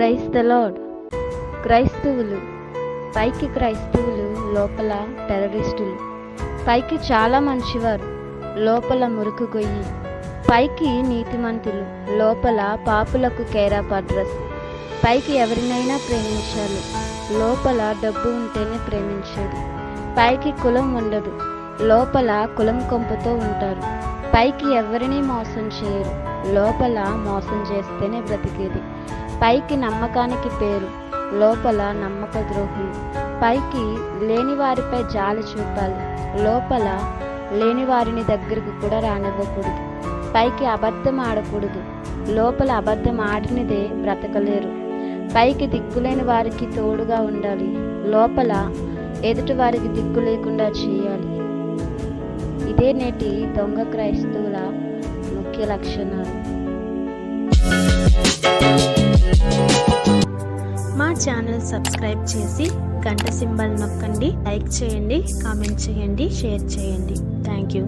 Price the lord క్రైస్తవులు పైకి క్రైస్తవులు లోపల టెర్రరిస్టులు. పైకి చాలా మంచివారు లోపల మురుకు గొయ్యి. పైకి నీతిమంతులు లోపల పాపులకు కేరాప్ అడ్రస్ పైకి ఎవరినైనా ప్రేమించాలి లోపల డబ్బు ఉంటేనే ప్రేమించేది పైకి కులం ఉండదు లోపల కులం కొంపతో ఉంటారు. పైకి ఎవరిని మోసం చేయరు లోపల మోసం చేస్తేనే బ్రతికేది. పైకి నమ్మకానికి పేరు లోపల నమ్మక ద్రోహులు పైకి లేని వారిపై జాలి చూపాలి లోపల లేని వారిని దగ్గరకు కూడా రానివ్వకూడదు. పైకి అబద్ధం ఆడకూడదు లోపల అబద్ధం ఆడినదే బ్రతకలేరు. పైకి దిక్కులేని వారికి తోడుగా ఉండాలి లోపల ఎదుటి వారికి దిక్కు లేకుండా చేయాలి. ఇదే నేటి దొంగ క్రైస్తవుల ముఖ్య లక్షణాలు. ఛానల్ సబ్స్క్రైబ్ చేసి గంట సింబల్ నొక్కండి. లైక్ చేయండి కామెంట్ చేయండి షేర్ చేయండి. Thank you.